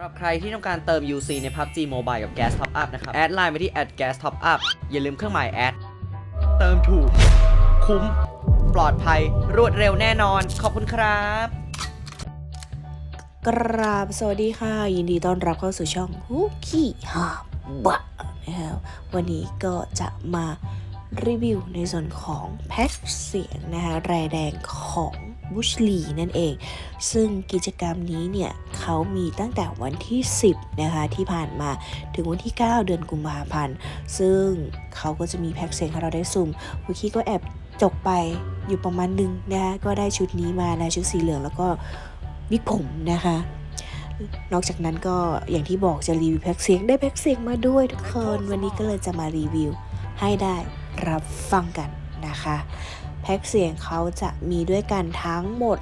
ำหรับใครที่ต้องการเติม UC ใน PUBG Mobile กับ Gas Top Up นะครับ แอดไลน์ไปที่ @gas top up อย่าลืมเครื่องหมายแอด เติมถูก คุ้ม ปลอดภัย รวดเร็วแน่นอน ขอบคุณครับ กราบสวัสดีค่ะ ยินดีต้อนรับเข้าสู่ช่องฮุกกี้ฮาบะนะครับวันนี้ก็จะมารีวิวในส่วนของแพ็กเสียงนะคะรายแดงของ บุชลีนั่นเอง ซึ่งกิจกรรมนี้เนี่ยเขามีตั้งแต่วันที่ 10 นะคะที่ผ่านมาถึงวันที่ 9 เดือนกุมภาพันธ์ ซึ่งเขาก็จะมีแพ็กเสียงให้เราได้สุ่มวุกี้ก็แอบจกไปอยู่ประมาณหนึงนะคะก็ได้ชุดนี้มานะชุดสีเหลืองแล้วก็วิกผมนะคะนอกจากนั้นก็อย่างที่บอกจะรีวิวแพ็กเสียงได้แพ็กเสียงมาด้วยทุกคน วันนี้ก็เลยจะมารีวิวให้ได้รับฟังกันนะคะ แพ็กเสียงเขาจะมีด้วยกันทั้งหมด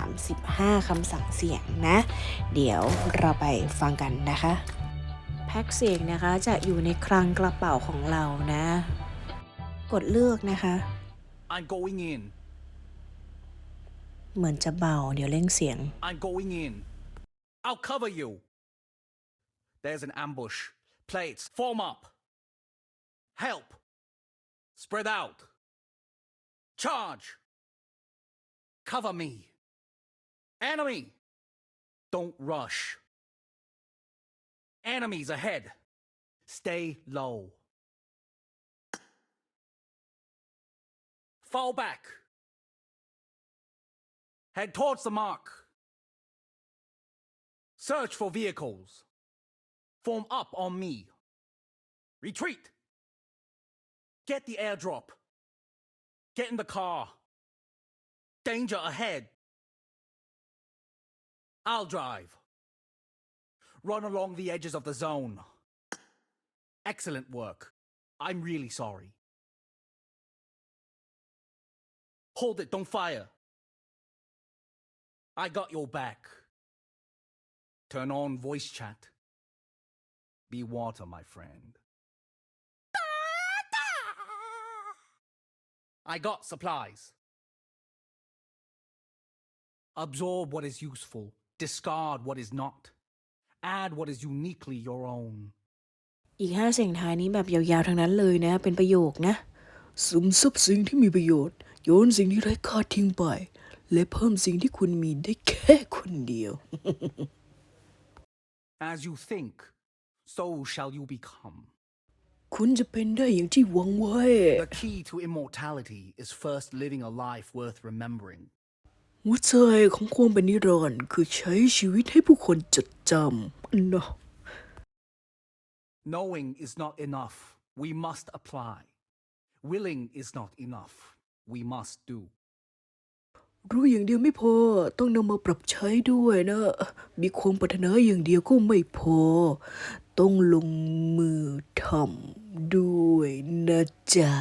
35 คำสั่งเสียงนะ เดี๋ยวเราไปฟังกันนะคะ แพ็กเสียงนะคะจะอยู่ในคลังกระเป๋าของเรานะ กดเลือกนะคะ I'm going in. เหมือนจะเบา เดี๋ยวเร่งเสียง I'm going in. I'll cover you. There's an ambush. Plates, form up. Help. Spread out. Charge. Cover me. Enemy. Don't rush. Enemies ahead. Stay low. Fall back. Head towards the mark. Search for vehicles. Form up on me. Retreat. Get the airdrop. Get in the car. Danger ahead. I'll drive. Run along the edges of the zone. Excellent work. I'm really sorry. Hold it, don't fire. I got your back. Turn on voice chat. Be water, my friend. I got supplies. Absorb what is useful, discard what is not, add what is uniquely your own. อีกห้าเสียงท้ายนี้แบบยาวๆทั้งนั้นเลยนะ เป็นประโยคนะสุมซับสิ่งที่มีประโยชน์ โยนสิ่งที่ไร้ค่าทิ้งไป และเพิ่มสิ่งที่คุณมีได้แค่คนเดียว As you think, so shall you become. คุณจะเป็นได้อย่างที่หวังไว้ The key to immortality is first living a life worth remembering. หัวใจของความเป็นนิรันดร์คือใช้ชีวิตให้ผู้คนจดจำนะ Knowing is not enough. We must apply. Willing is not enough. We must do. รู้อย่างเดียวไม่พอ ต้องนำมาปรับใช้ด้วยนะ มีความปรารถนาอย่างเดียวก็ไม่พอ ต้องลงมือทำด้วยนะจ๊ะ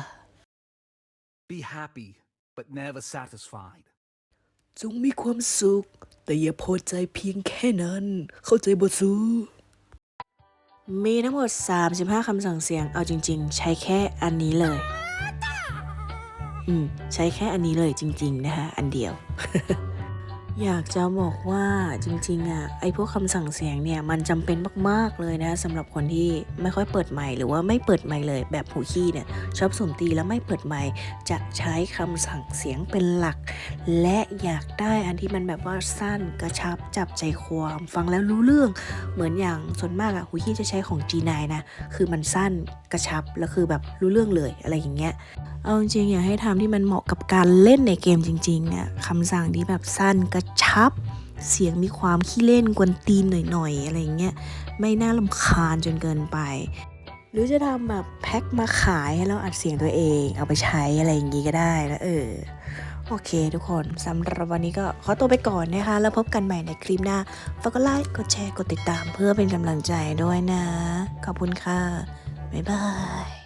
Be happy, but never satisfied. จงมีความสุข แต่อย่าพอใจเพียงแค่นั้น เข้าใจบ่ซูมีทั้งหมด 35คำสั่งเสียง เอาจริง ๆ ใช้แค่อันนี้เลย อืมใช้แค่อันนี้เลยจริง ๆ นะคะอันเดียว อยากจะบอกว่าจริงๆอะไอพวกคำสั่งเสียงเนี่ยมันจำเป็นมากๆเลยนะสำหรับคนที่ไม่ค่อยเปิดไมค์หรือว่าไม่เปิดไมค์เลยแบบหูขี้เนี่ยชอบสุ่มตีแล้วไม่เปิดไมค์จะใช้คำสั่งเสียงเป็นหลัก และอยากได้อันที่มันแบบว่าสั้นกระชับจับใจความฟังแล้วรู้เรื่อง เหมือนอย่างส่วนมากอะหูขี้จะใช้ของ G9 นะคือมันสั้นกระชับแล้วคือแบบรู้เรื่องเลยอะไรอย่างเงี้ยเอาจริงอยากให้ทำที่มันเหมาะกับการเล่นในเกมจริงๆเนี่ยคำสั่งที่แบบสั้นกระชับ เสียงมีความขี้เล่นกวนตีนหน่อยๆ อะไรอย่างเงี้ย ไม่น่าลำคาญจนเกินไป หรือจะทำแบบแพ็คมาขายให้เราอัดเสียงตัวเอง เอาไปใช้อะไรอย่างงี้ก็ได้นะเออโอเคทุกคนสำหรับวันนี้ก็ขอตัวไปก่อนนะคะ แล้วพบกันใหม่ในคลิปหน้าฝากกดไลค์กดแชร์กดติดตามเพื่อเป็นกำลังใจด้วยนะ ขอบคุณค่ะ บ๊ายบาย